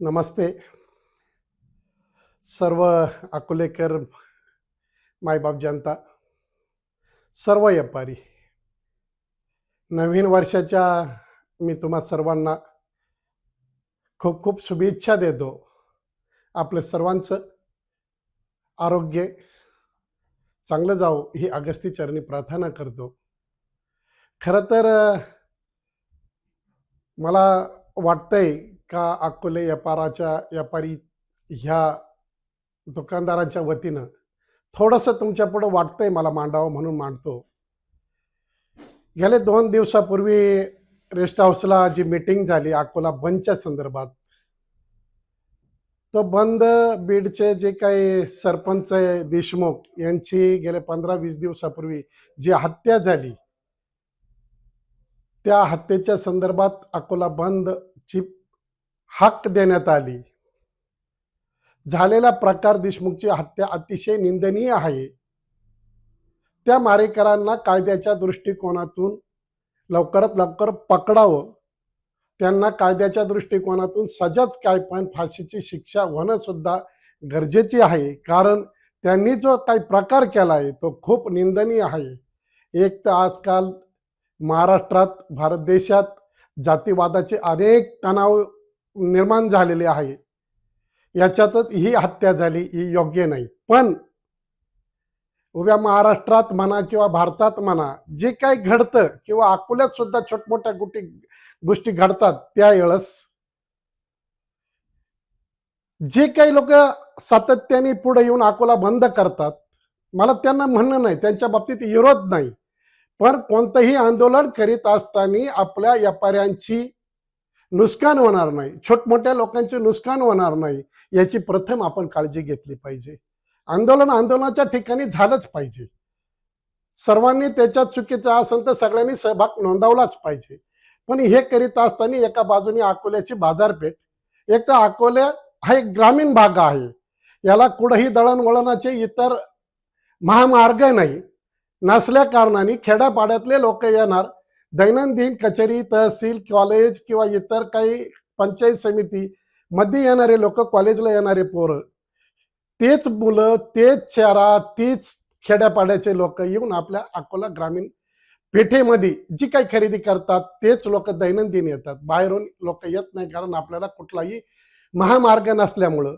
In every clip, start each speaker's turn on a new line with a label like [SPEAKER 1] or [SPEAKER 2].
[SPEAKER 1] नमस्ते. सर्व अकोलेकर मायबाप जनता सर्व व्यापारी नवीन वर्षाच्या मी तुम्हा सर्वांना खूप खूप शुभेच्छा देतो. आपलं सर्वांचं आरोग्य चांगलं जावं ही अगस्ती चरणी प्रार्थना करतो. खरं तर मला वाटतंय का अकोले व्यापाराच्या व्यापारी ह्या दुकानदारांच्या वतीनं? थोडंसं तुमच्या पुढं वाटतंय मला मांडावं म्हणून मांडतो. गेले दोन दिवसापूर्वी रेस्ट हाऊसला जी मीटिंग झाली अकोला बंदच्या संदर्भात तो बंद बीडचे जे काही सरपंच आहे देशमुख यांची गेले पंधरा वीस दिवसापूर्वी जी हत्या झाली त्या हत्येच्या संदर्भात अकोला बंदची हाक देण्यात आली. झालेला प्रकार देशमुखची हत्या अतिशय निंदनीय आहे. त्या मारेकरांना कायद्याच्या दृष्टिकोनातून लवकरात लवकर पकडावं. त्यांना कायद्याच्या दृष्टिकोनातून सजाच काय पण फाशीची शिक्षा होणं सुद्धा गरजेची आहे. कारण त्यांनी जो काही प्रकार केला आहे तो खूप निंदनीय आहे. एक तर आजकाल महाराष्ट्रात भारत देशात जातीवादाचे अनेक तणाव निर्माण झालेले आहे. याच्यातच ही हत्या झाली ही योग्य नाही. पण उभ्या महाराष्ट्रात म्हणा किंवा भारतात म्हणा जे काही घडतं किंवा अकोल्यात सुद्धा छोटमोठ्या गोष्टी गोष्टी घडतात त्यावेळेस जे काही लोक सातत्याने पुढे येऊन अकोला बंद करतात मला त्यांना म्हणणं नाही त्यांच्या बाबतीत विरोध नाही. पण कोणतंही आंदोलन करीत असताना आपल्या व्यापाऱ्यांची नुकसान होणार नाही. छोटमोठ्या लोकांचे नुकसान होणार नाही. याची प्रथम आपण काळजी घेतली पाहिजे. आंदोलन आंदोलनाच्या ठिकाणी झालंच पाहिजे. सर्वांनी त्याच्यात चुकीचं असेल तर सगळ्यांनी सहभाग नोंदवलाच पाहिजे. पण हे करीत असताना एका बाजूने अकोल्याची बाजारपेठ एक तर अकोले हा एक ग्रामीण भाग आहे. याला कुठंही दळणवळणाचे इतर महामार्ग नाही. नसल्या कारणाने खेड्यापाड्यातले लोक येणार दैनंदिन कचेरी तहसील कॉलेज किंवा इतर काही पंचायत समिती मध्ये येणारे लोक कॉलेजला येणारे पोरं. तेच मुलं तेच शहरा तीच खेड्यापाड्याचे लोक येऊन आपल्या अकोला ग्रामीण पेठेमध्ये जी काही खरेदी करतात तेच लोक दैनंदिन येतात. बाहेरून लोक येत नाही कारण आपल्याला कुठलाही महामार्ग नसल्यामुळं.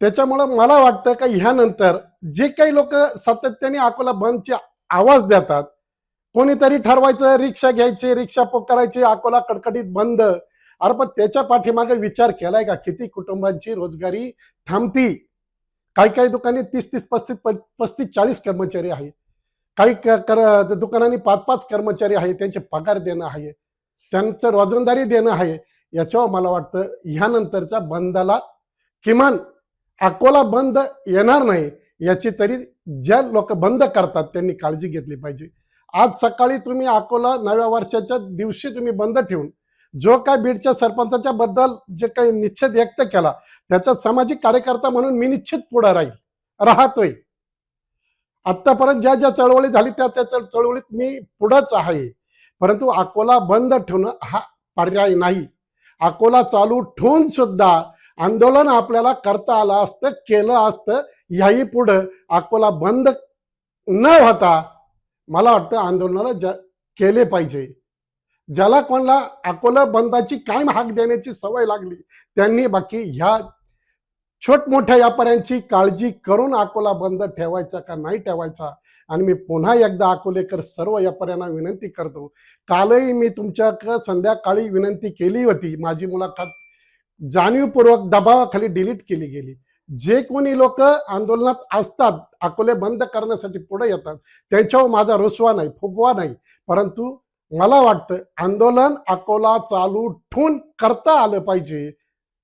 [SPEAKER 1] त्याच्यामुळं मला वाटतं का ह्यानंतर जे काही लोक सातत्याने अकोला बंदचे आवाज देतात कोणीतरी ठरवायचं रिक्षा घ्यायची रिक्षा करायची अकोला कडकडीत बंद. अरे पण त्याच्या पाठीमागे विचार केलाय का? किती कुटुंबांची रोजगारी थांबती? काही काही दुकानी तीस तीस पस्तीस पस्तीस चाळीस कर्मचारी आहे. काही क- कर दुकानांनी पाच पाच कर्मचारी आहे त्यांचे पगार देणं आहे त्यांचं रोजंदारी देणं आहे. याच्यावर मला वाटतं ह्यानंतरच्या बंदाला किमान अकोला बंद येणार नाही. याची तरी ज्या लोक बंद करतात त्यांनी काळजी घेतली पाहिजे. आज सकाळी तुम्ही अकोला नव्या वर्षाच्या दिवशी तुम्ही बंद ठेवून जो काय बीडच्या सरपंचाच्या बद्दल जे काही निश्चित व्यक्त केला त्याच्यात सामाजिक कार्यकर्ता म्हणून मी निश्चित पुढे राहील राहतोय. आतापर्यंत ज्या ज्या चळवळी झाली त्या त्या चळवळीत मी पुढंच आहे. परंतु अकोला बंद ठेवणं हा पर्याय नाही. अकोला चालू ठेवून सुद्धा आंदोलन आपल्याला करता आलं असतं केलं असतं याही पुढं अकोला बंद न होता मला वाटतं आंदोलनाला ज केले पाहिजे. ज्याला कोणाला अकोला बंदाची कायम हाक देण्याची सवय लागली त्यांनी बाकी ह्या छोटमोठ्या व्यापाऱ्यांची काळजी करून अकोला बंद ठेवायचा का नाही ठेवायचा? आणि मी पुन्हा एकदा अकोलेकर सर्व व्यापाऱ्यांना विनंती करतो. कालही मी तुमच्या संध्याकाळी विनंती केली होती. माझी मुलाखत जाणीवपूर्वक दबावाखाली डिलीट केली गेली. जे कोणी लोक आंदोलनात असतात अकोले बंद करण्यासाठी पुढे येतात त्यांच्यावर माझा रुसवा नाही फुगवा नाही. परंतु मला वाटतं आंदोलन अकोला चालू ठून करता आलं पाहिजे.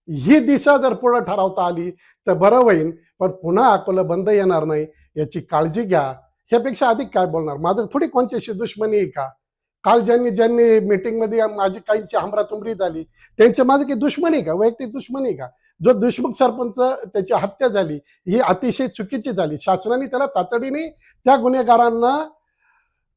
[SPEAKER 1] ही दिशा जर पुढे ठरवता आली तर बरं होईल पण पुन्हा अकोला बंद येणार नाही याची काळजी घ्या. ह्यापेक्षा अधिक काय बोलणार? माझं थोडी कोणत्याशी दुश्मनी आहे का? काल ज्यांनी ज्यांनी मीटिंगमध्ये माझी काहींची हमरातुमरी झाली त्यांचे माझं काही दुश्मनी का? वैयक्तिक दुश्मनी आहे का? जो दुष्मुख सरपंच त्याची हत्या झाली ही अतिशय चुकीची झाली. शासनाने त्याला तातडीने त्या गुन्हेगारांना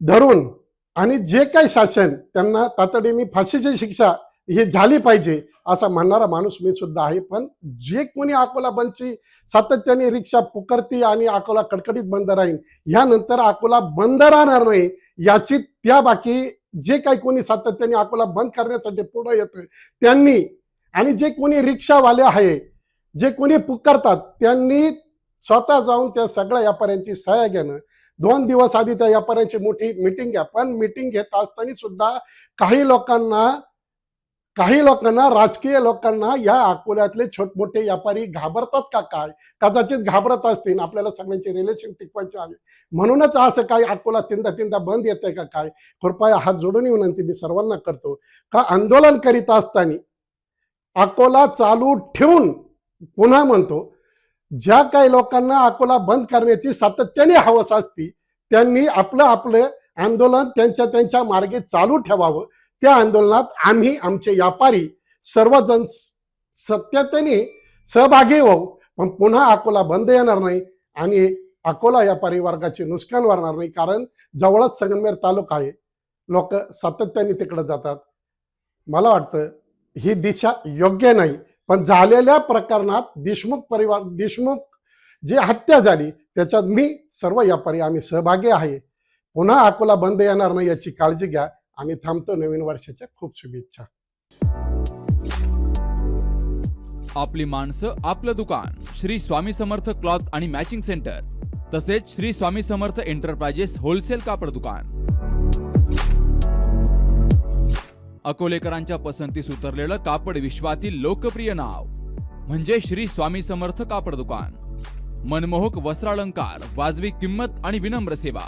[SPEAKER 1] धरून आणि जे काही शासन त्यांना तातडीने फाशीची शिक्षा हे झाली पाहिजे असा म्हणणारा माणूस मी सुद्धा आहे. पण जे कोणी अकोला बंदची सातत्याने रिक्षा पुकारती आणि अकोला कडकडीत बंद राहील ह्यानंतर अकोला बंद राहणार नाही याची त्या बाकी जे काही कोणी सातत्याने अकोला बंद करण्यासाठी पुढे येतोय त्यांनी आणि जे कोणी रिक्षावाले आहे जे कोणी पुकारतात त्यांनी स्वतः जाऊन त्या सगळ्या व्यापाऱ्यांची सहाय्य घेणं. दोन दिवस आधी त्या व्यापाऱ्यांची मोठी मिटिंग घ्या. पण मिटिंग घेत असताना सुद्धा काही लोकांना काही लोकांना राजकीय लोकांना या अकोल्यातले छोटमोठे व्यापारी घाबरतात का काय? कदाचित घाबरत असतील. आपल्याला सगळ्यांचे रिलेशन टिकवायचे आहे. म्हणूनच असं काय अकोला तीनदा तीनदा बंद येते का काय? कृपया हात जोडून विनंती मी सर्वांना करतो. का आंदोलन करीत असताना अकोला चालू ठेवून पुन्हा म्हणतो ज्या काही लोकांना अकोला बंद करण्याची सातत्याने हवस असती त्यांनी आपलं आपलं आंदोलन त्यांच्या त्यांच्या मार्गे चालू ठेवावं. त्या आंदोलनात आम्ही आमचे व्यापारी सर्वजण स- सत्यतेने सहभागी होऊ. पण पुन्हा अकोला बंद येणार नाही आणि अकोला व्यापारी वर्गाचे नुकसान वाढणार नाही कारण जवळच संगमेर तालुका आहे. लोक सातत्याने तिकडे जातात. मला वाटतं ही दिशा योग्य नाही. पण झालेल्या प्रकरणात देशमुख परिवार देशमुख जी हत्या झाली त्याच्यात मी सर्व व्यापारी आम्ही सहभागी आहे. पुन्हा अकोला बंद येणार नाही याची काळजी घ्या. आणि थांबतो नवीन वर्षाच्या खूप शुभेच्छा.
[SPEAKER 2] आपली माणसं आपलं दुकान श्री स्वामी समर्थ क्लॉथ आणि मॅचिंग सेंटर तसेच श्री स्वामी समर्थ एंटरप्राइजेस होलसेल कापड दुकान. अकोलेकरांच्या पसंतीस उतरलेलं कापड विश्वातील लोकप्रिय नाव म्हणजे श्री स्वामी समर्थ कापड दुकान. मनमोहक वस्त्रालंकार वाजवी किंमत आणि विनम्र सेवा.